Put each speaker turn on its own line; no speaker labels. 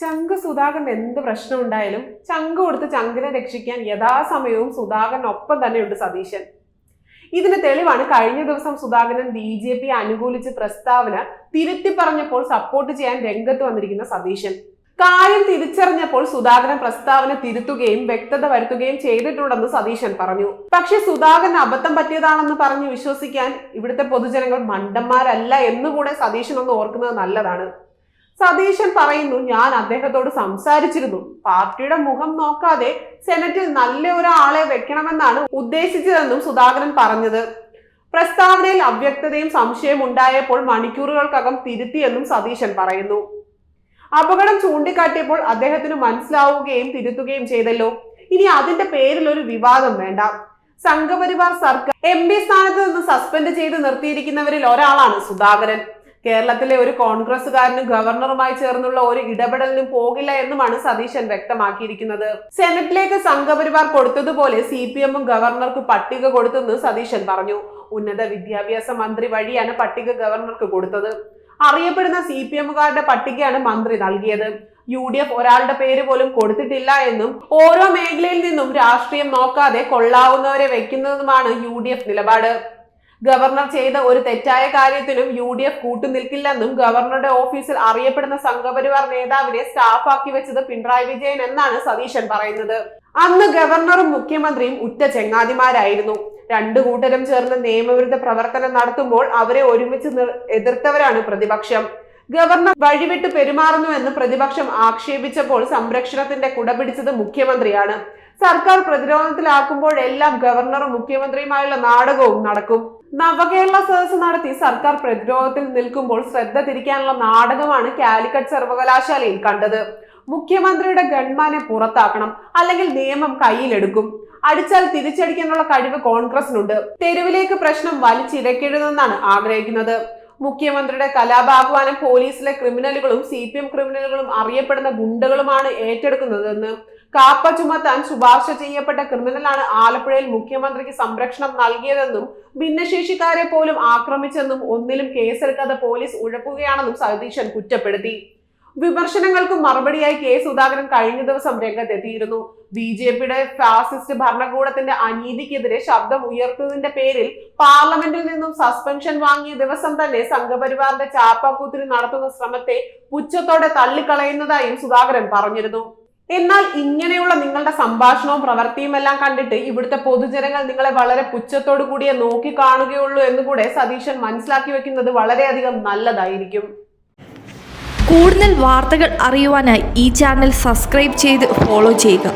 ചങ്ക് സുധാകരൻ എന്ത് പ്രശ്നം ഉണ്ടായാലും ചങ്ക് കൊടുത്ത് ചങ്കിനെ രക്ഷിക്കാൻ യഥാസമയവും സുധാകരനൊപ്പം തന്നെയുണ്ട് സതീശൻ. ഇതിന് തെളിവാണ് കഴിഞ്ഞ ദിവസം സുധാകരൻ ബി ജെ പി അനുകൂലിച്ച് പ്രസ്താവന തിരുത്തി പറഞ്ഞപ്പോൾ സപ്പോർട്ട് ചെയ്യാൻ രംഗത്ത് വന്നിരിക്കുന്ന സതീശൻ. കാര്യം തിരിച്ചറിഞ്ഞപ്പോൾ സുധാകരൻ പ്രസ്താവന തിരുത്തുകയും വ്യക്തത വരുത്തുകയും ചെയ്തിട്ടുണ്ടെന്ന് സതീശൻ പറഞ്ഞു. പക്ഷെ സുധാകരൻ അബദ്ധം പറ്റിയതാണെന്ന് പറഞ്ഞ് വിശ്വസിക്കാൻ ഇവിടുത്തെ പൊതുജനങ്ങൾ മണ്ടന്മാരല്ല എന്നുകൂടെ സതീശൻ ഒന്ന് ഓർക്കുന്നത് നല്ലതാണ്. സതീശൻ പറയുന്നു ഞാൻ അദ്ദേഹത്തോട് സംസാരിച്ചിരുന്നു. പാർട്ടിയുടെ മുഖം നോക്കാതെ സെനറ്റിൽ നല്ല ഒരാളെ വെക്കണമെന്നാണ് ഉദ്ദേശിച്ചതെന്നും സുധാകരൻ പറഞ്ഞത്. പ്രസ്താവനയിൽ അവ്യക്തതയും സംശയവും ഉണ്ടായപ്പോൾ മണിക്കൂറുകൾക്കകം തിരുത്തിയെന്നും സതീശൻ പറയുന്നു. അപകടം ചൂണ്ടിക്കാട്ടിയപ്പോൾ അദ്ദേഹത്തിന് മനസ്സിലാവുകയും തിരുത്തുകയും ചെയ്തല്ലോ. ഇനി അതിന്റെ പേരിൽ ഒരു വിവാദം വേണ്ട. സംഘപരിവാർ സർക്കാർ എം പി സ്ഥാനത്ത് നിന്ന് സസ്പെൻഡ് ചെയ്ത് നിർത്തിയിരിക്കുന്നവരിൽ ഒരാളാണ് സുധാകരൻ. കേരളത്തിലെ ഒരു കോൺഗ്രസുകാരനും ഗവർണറുമായി ചേർന്നുള്ള ഒരു ഇടപെടലിനും പോകില്ല എന്നുമാണ് സതീശൻ വ്യക്തമാക്കിയിരിക്കുന്നത്. സെനറ്റിലേക്ക് സംഘപരിവാർ കൊടുത്തതുപോലെ സി പി എമ്മും ഗവർണർക്ക് പട്ടിക കൊടുത്തെന്ന് സതീശൻ പറഞ്ഞു. ഉന്നത വിദ്യാഭ്യാസ മന്ത്രി വഴിയാണ് പട്ടിക ഗവർണർക്ക് കൊടുത്തത്. അറിയപ്പെടുന്ന സി പി എമ്മുകാരുടെ പട്ടികയാണ് മന്ത്രി നൽകിയത്. യു ഡി എഫ് ഒരാളുടെ പേര് പോലും കൊടുത്തിട്ടില്ല എന്നും ഓരോ മേഖലയിൽ നിന്നും രാഷ്ട്രീയം നോക്കാതെ കൊള്ളാവുന്നവരെ വെക്കുന്നതുമാണ് യു ഡി എഫ് നിലപാട്. ഗവർണർ ചെയ്ത ഒരു തെറ്റായ കാര്യത്തിനും യു ഡി എഫ് കൂട്ടുനിൽക്കില്ലെന്നും ഗവർണറുടെ ഓഫീസിൽ അറിയപ്പെടുന്ന സംഘപരിവാർ നേതാവിനെ സ്റ്റാഫാക്കി വെച്ചത് പിണറായി വിജയൻ എന്നാണ് സതീശൻ പറയുന്നത്. അന്ന് ഗവർണറും മുഖ്യമന്ത്രിയും ഉറ്റ ചെങ്ങാതിമാരായിരുന്നു. രണ്ടു കൂട്ടരും ചേർന്ന് നിയമവിരുദ്ധ പ്രവർത്തനം നടത്തുമ്പോൾ അവരെ ഒരുമിച്ച് എതിർത്തവരാണ് പ്രതിപക്ഷം. ഗവർണർ വഴിവിട്ട് പെരുമാറുന്നുവെന്ന് പ്രതിപക്ഷം ആക്ഷേപിച്ചപ്പോൾ സംരക്ഷണത്തിന്റെ കുടപിടിച്ചത് മുഖ്യമന്ത്രിയാണ്. സർക്കാർ പ്രതിരോധത്തിലാക്കുമ്പോഴെല്ലാം ഗവർണറും മുഖ്യമന്ത്രിയുമായുള്ള നാടകവും നടക്കും. നവകേരള സദസ് നടത്തി സർക്കാർ പ്രതിരോധത്തിൽ നിൽക്കുമ്പോൾ ശ്രദ്ധ തിരിക്കാനുള്ള നാടകമാണ് കാലിക്കറ്റ് സർവകലാശാലയിൽ കണ്ടത്. മുഖ്യമന്ത്രിയുടെ ഗൺമാനെ പുറത്താക്കണം അല്ലെങ്കിൽ നിയമം കയ്യിലെടുക്കും. അടിച്ചാൽ തിരിച്ചടിക്കാനുള്ള കഴിവ് കോൺഗ്രസിനുണ്ട്. തെരുവിലേക്ക് പ്രശ്നം വലിച്ചിരക്കരുതെന്നാണ് ആഗ്രഹിക്കുന്നത്. മുഖ്യമന്ത്രിയുടെ കലാപാഹ്വാനം പോലീസിലെ ക്രിമിനലുകളും സി പി എം ക്രിമിനലുകളും അറിയപ്പെടുന്ന ഗുണ്ടകളുമാണ് ഏറ്റെടുക്കുന്നതെന്ന് കാപ്പ ചുമത്താൻ ശുപാർശ ചെയ്യപ്പെട്ട ക്രിമിനലാണ് ആലപ്പുഴയിൽ മുഖ്യമന്ത്രിക്ക് സംരക്ഷണം നൽകിയതെന്നും ഭിന്നശേഷിക്കാരെ പോലും ആക്രമിച്ചെന്നും ഒന്നിലും കേസെടുക്കാതെ പോലീസ് ഉഴപ്പുകയാണെന്നും സതീശൻ കുറ്റപ്പെടുത്തി. വിമർശനങ്ങൾക്ക് മറുപടിയായി കെ സുധാകരൻ കഴിഞ്ഞ ദിവസം രംഗത്തെത്തിയിരുന്നു. ബി ജെ പിയുടെ ഫാസിസ്റ്റ് ഭരണകൂടത്തിന്റെ അനീതിക്കെതിരെ ശബ്ദം ഉയർത്തുന്നതിന്റെ പേരിൽ പാർലമെന്റിൽ നിന്നും സസ്പെൻഷൻ വാങ്ങിയ ദിവസം തന്നെ സംഘപരിവാറിന്റെ ചാപ്പാക്കൂത്തിന് നടത്തുന്ന ശ്രമത്തെ പുച്ഛത്തോടെ തള്ളിക്കളയുന്നതായും സുധാകരൻ പറഞ്ഞിരുന്നു. എന്നാൽ ഇങ്ങനെയുള്ള നിങ്ങളുടെ സംഭാഷണവും പ്രവൃത്തിയും എല്ലാം കണ്ടിട്ട് ഇവിടുത്തെ പൊതുജനങ്ങൾ നിങ്ങളെ വളരെ പുച്ഛത്തോടു കൂടിയേ നോക്കി കാണുകയുള്ളൂ എന്നുകൂടെ സതീശൻ മനസ്സിലാക്കി വെക്കുന്നത് വളരെയധികം നല്ലതായിരിക്കും.
കൂടുതൽ വാർത്തകൾ അറിയുവാനായി ഈ ചാനൽ സബ്സ്ക്രൈബ് ചെയ്ത് ഫോളോ ചെയ്യുക.